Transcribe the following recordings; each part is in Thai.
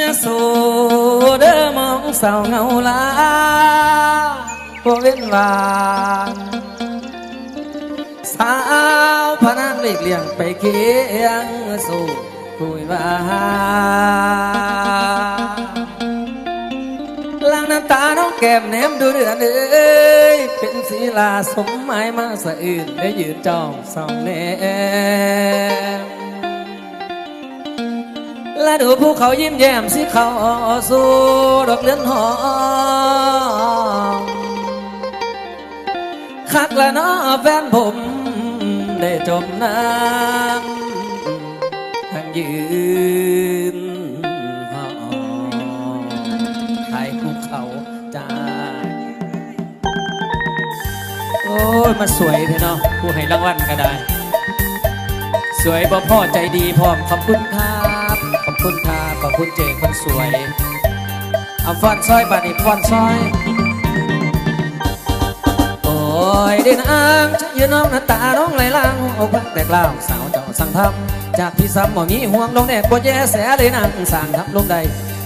ยาสูเด้อมองเศร้าเงาลาบ่เว้นวางสาวพนังเลีกเลี่ยงไปเคียงสู่คุยว่าล้างน้ำตาน้องแก้มแนมดูเดือนเอ้ยเป็นศีลาสมหมายมาสะอื่นได้ยืนจ้องส่องแนม ละดูภูเขายิ้มแย้มสิเขาสู่ดอกเลือนหอมคักและน้อแฟนผมได้จมน้ำทางยืนหอมถ่ายภูเขาจ้าโอ้ยมาสวยเถอะเนาะผู้ให้รางวัลก็ได้ สวยบ่พ่อใจดีพร้อมขอบคุณครับขอบ คุณครับขอบคุณเจคนสวยเอาฟอนซอยบาดนี้ฟอนซอย โอ้ยเดินอ้างจะยืนน้องหน้าตาน้องไหลล่างอ้พักแต่กล้าวสาวเจ้าสั่งทำจากพี่ซ้ำบ่มีห่วงลงแน่บ่แย่แสเลยนั่งสั่งทำลงใด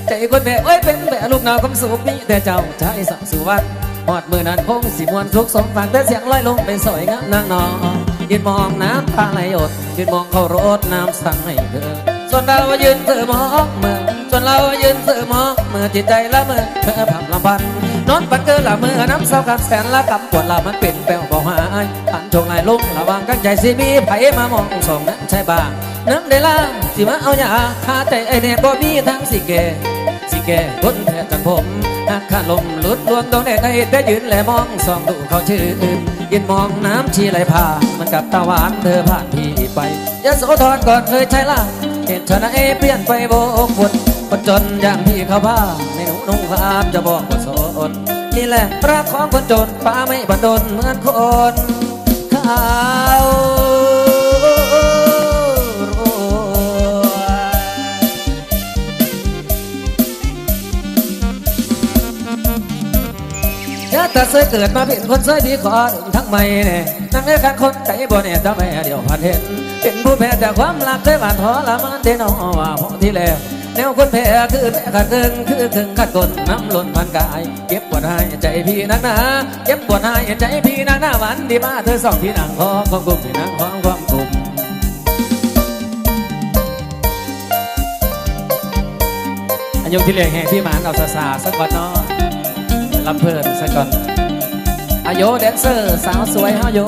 ใจคนแบบเอ้ยเป็นแบบลูกนาวคำสูบนี้แต่เจ้าใจสับสุวรรณหอดมือนั้นคงสิมวนทุกสมฟังแต่เสียงลอยลงเป็นสวยงามนางนองยืนมองน้ำตาไหลหยดยืนมองเขารดน้ำสั่งให้เธอ ส่วนเรายืนเสือมอเมื่อส่วนเรายืนเสือมอเมื่อจิตใจละเมื่อเธอผับลำพันนอนปันเกินละเมื่อน้ำเศร้ากับแสนละกับปวดละมันเป็นแปลวบ่หายพันชงลายลุกระวังกันใจสิมีไผมามองสองนั้นใช่บ้างน้ำได้ล่าสิมาเอาอย่าคาใจไอเนี่ยก็มีทั้งสิเกสิแก่คนแท้จากผมหักขาลมลุดลวงตรงได้ได้ได้ยืนแลมองสองดูเขาชื่ออื่นยืนมองน้ำชีไหลผ่านมันกับตาหวานเธอผ่านพี่ ไปยะโสธรก่อนเคยใช่ล่ะเหตุชนะเอเปลี่ยนไปโบกบนคนจนอย่างพี่เขาผ้าไม่หนุ่นุ่งผ้าจะบอกว่าโสดนี่แหละรักของคนจนฟ้าไม่บันดลเหมือนคนเขา ยาแต่เคยเกิดมาเป็นคนสวยดีขอถึงทั้งไม่เนี่ยนั่งในการคนใจบ่เนี่ยทำไมเดี๋ยวพันเห็น เป็นผู้แพ้แต่ความรักเคยบาดทอละมันเดนอว่าพอที่แล้วแนวคนแพ้คือแพ้ขัดเกินคือถึงขัดกลน้ำล้นพันกายเก็บปวดหายใจพี่นักหนาเก็บปวดหายใจพี่นักหน้าวันดีมาเธอสองพี่นางของความกลุ่มพี่นางของความกลุ่มอันยงที่เหลือแห่งที่หมานเอาซาซาสักวันเนาะ ลำเพลินซะก่อนอายุแดนเซอร์สาวสวยฮาโย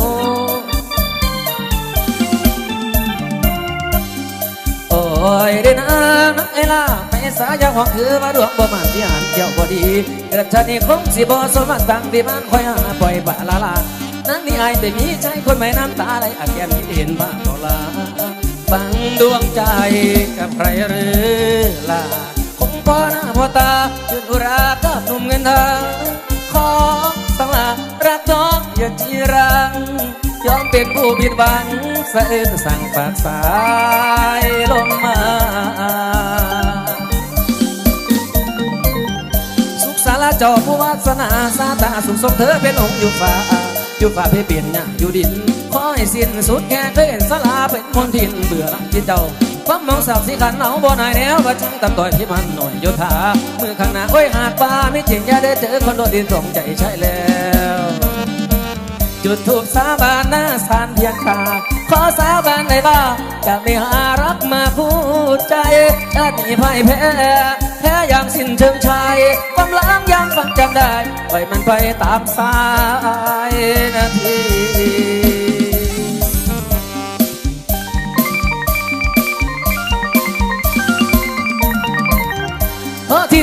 โอ้ยเดนางนักเอล่าไปสายาหวังคือมาดวงบ่มาที่หันเกี่ยวบ่ดีเกิดชาตินี้คงสิบ่สมหวังตั้งที่บ้านคอยหาปล่อยบะลาลานั่งนี่อายแต่มีใจคนไม่น้ำตาไหลอาแก้มเห็นบ้างก็ลาบังดวงใจกับใครหรือล่ะ พอหน้าพอตาจุดอุรากับหนุ่มเงินทางขอสังลารักน้องอย่าจีรัง ยอมเป็นผู้ผิดหวังสะอื้นสั่งฝากสายลงมา สุขสารจ้าผู้วาสนาสาตาสุขสมเธอเป็นองค์อยู่ฟ้าอยู่ฟ้าเพเปลี่ยนเนี่ยอยู่ดินขอให้สิ้นสุดแค่เคยเห็นสลาเป็นมนทินเบื่อรักที่เจ้า ความมองสับสีขันเอาบ่นายแนวว่าจังตำต่อยที่มันหน่อยโยธามือข้างหน้าโอ้ยหาดปลาไม่จริงอย่าได้เจอคนโดดดินตรงใจใช่แล้วจุดถูกสาบานหน้าสารเพียงขาขอสาบานได้บ้างจะไม่หารักมาพูดใจชาตินี้พ่ายแพ้แพ้อย่างสิ้นเชิงชายความล้างยังฟังจำได้ปล่อยมันไปตามสายนาที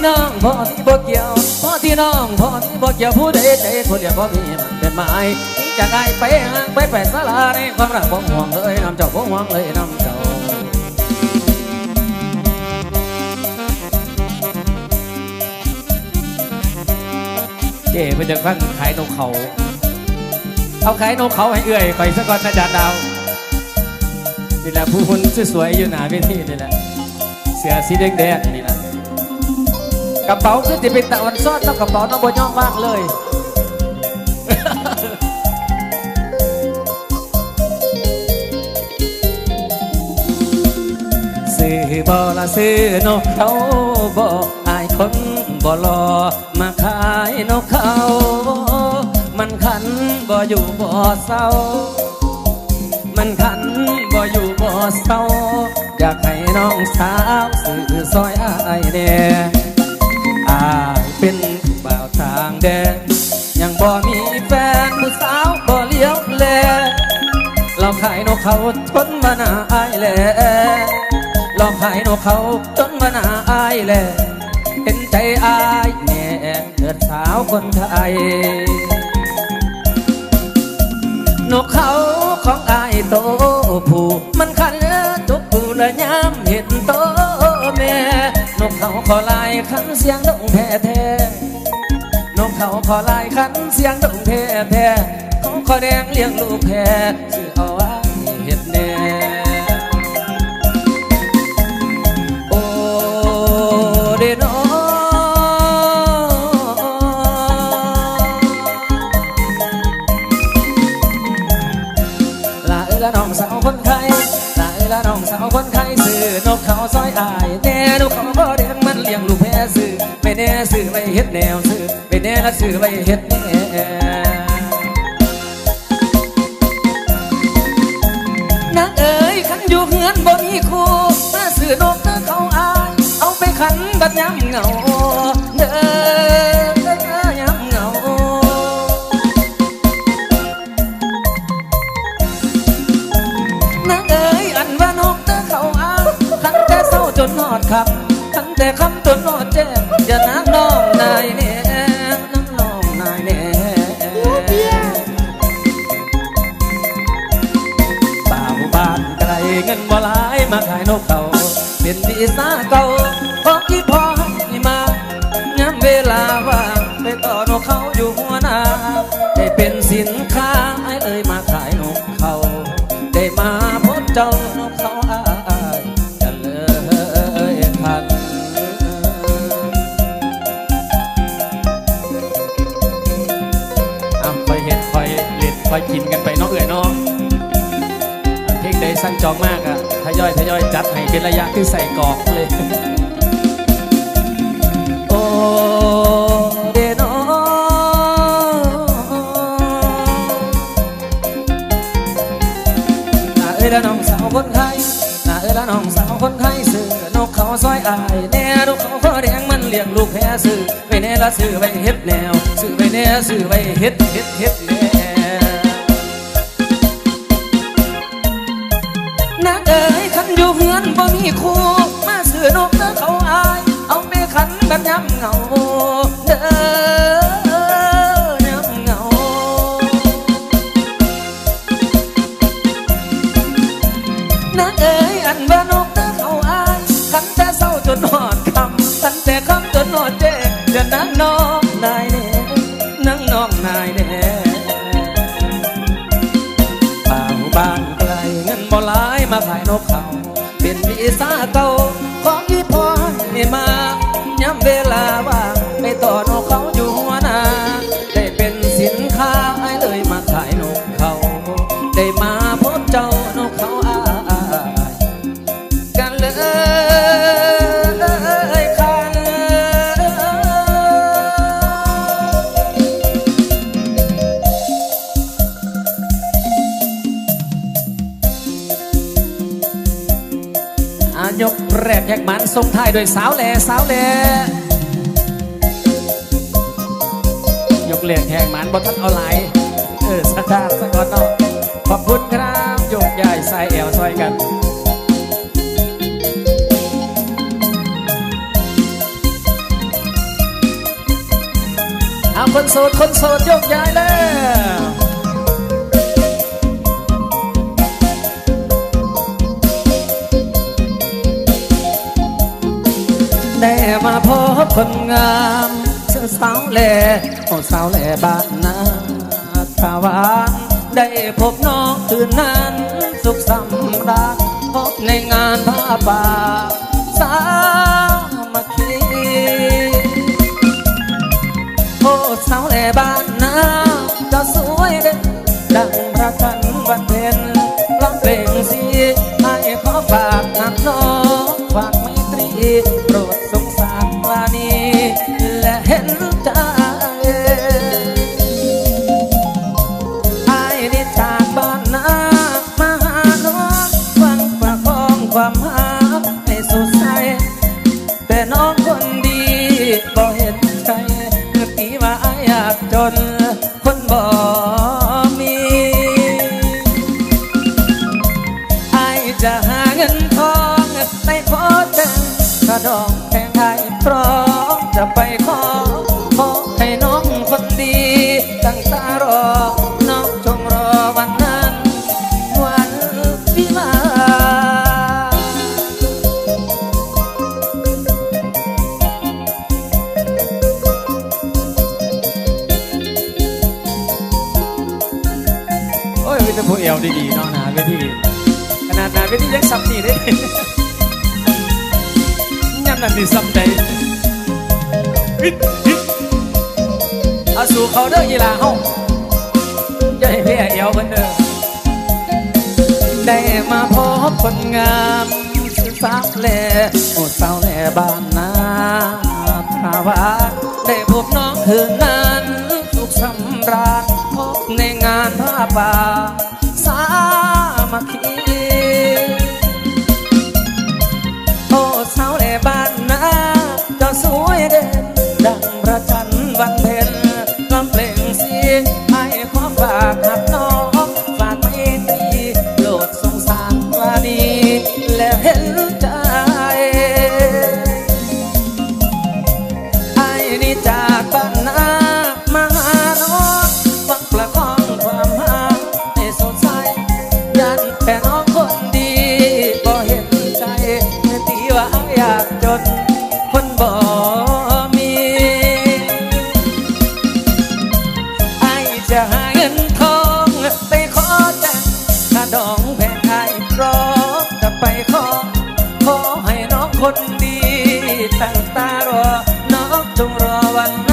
ที่น้องพอที่บ่เกี่ยวพ่อที่น้องพ่อที่บ่เกี่ยวผู้ใดใจคนเดียวบ่มีมันเป็นไม้ที่จะได้ไปห่างไปแปดสลาในความรักบ่ห่วงเลยน้ำเจ้าบ่ห่วงเลยน้ำเจ้าเจ๊ไปเดินฟังขายนกเขา เอาขายนกเขาให้เอื่อยไปสักก่อนนะจานดาวนี่แหละผู้หุ่นสวยๆอยู่หนาเวทีนี่แหละเสือสีแดงๆนี่แหละ ระเป๋าคือจะเป็นตะวันซ่อนต้องกระเป๋าน้องบอย่องมากเลยซื้อบอละซื้อนกเขาบ่อายคนบ่รอมาขายนกเขามันขันบ่อยู่บ่เศร้า มันขันบ่อยู่บ่เศร้า อยากให้น้องสาวสื่อซอยอายแน่อาย เป็นบ่าวทางแดนยังบ่มีแฟนผู้สาวบ่เลี้ยวแล เราขายนกเขาจนมาหนาอายแลเราขายนกเขาจนมาหนาอายแลเห็นใจอายแน่เกิดสาวคนไทยนกเขาของอายโต เขาขอลายขันเสียงดงแท้แท้ๆนกเขาขอลายขันเสียงดงแท้แท้ๆเขาขอแดงเลี้ยงลูกแพ้ชื่อเอา อไว้เฮ็ดแนนางเอ๋ยขันอยู่เฮือนบ่มีคู่มาซื้อนกเด้อเขาอาย เอาไปขันบัดย้ำเหงาเด้อย้ำเหงานางเอ๋ยอันว่านกเตอเขาอางทั้งแต่เศร้าจนหอดคำทั้งแต่คำจนหอดแจ้งอย่านักน้องนายเนี่ย มาขายนกเขาเป็นดีสาเก่าพอกี่พอให้มาย้ำเวลาว่างไปต่อนกเขาอยู่หัวหน้าได้เป็นสินค้าไอ้เอ่ยมาขายนกเขาได้มาพบเจ้านกเขาอายกันเลยทันอะคอยเห็ดคอยเล็ดคอยกินกันไปน้องเอื่ยน้องเพลงใดสั่งจองมากอะ ทยอยทยอยจัดให้เป็นระยะที่ใส่กรอกเลย โอ้เดนอนาเอ้ยละน้องสาวคนไทยนาเอ้ยละน้องสาวคนไทยซื้อนกเขาซอยอายแน่นกเขาขอแดงมันเลี้ยงลูกแพ้ซื้อไปแน่ละซื้อไว้เฮ็ดแนวซื้อไปแน่ซื้อไว้เฮ็ดเฮ็ดเฮ็ดแนว นาเอ้ยขันอยู่เฮือนบ่มีคู่มาซื้อนกเด้อเขาอาย เอาไปขันแบบย้ำเหงา นก ส่งท้ายด้วยสาวแหล่สาวแหล่ยกแรกแยกมันบนทันเอาไหลายเออสักดาสักก่อนเนาะขอบคุณครับโยกย้ายใส่แอวซอยกันเอาคนโสดคนโสดยกย้ายแล้ว ได้มาพบคนงามเสื้อสาวแหล่โอ้สาวแหล่บ้านนาทาวานได้พบน้องคืนนั้น สุขสำราญพบในงานผ้าป่าสามัคคีโอ้สาวแหล่บ้าน จน ดีๆเนาะนะเวทีขนาดนาเวทียังสับนี่ได้ยังนั่นนี่สับใจเอาสู่เขาเด้อยีลาเฮาจะให้เรียเอวเพิ่นเด้อได้มาพบคนงามสาวแล่โอ้สาวแล่บ้านนาภาวะได้พบน้องเคืนนั้นสุขสำราญพบในงานผ้าป่า my key. ต้องรอวัน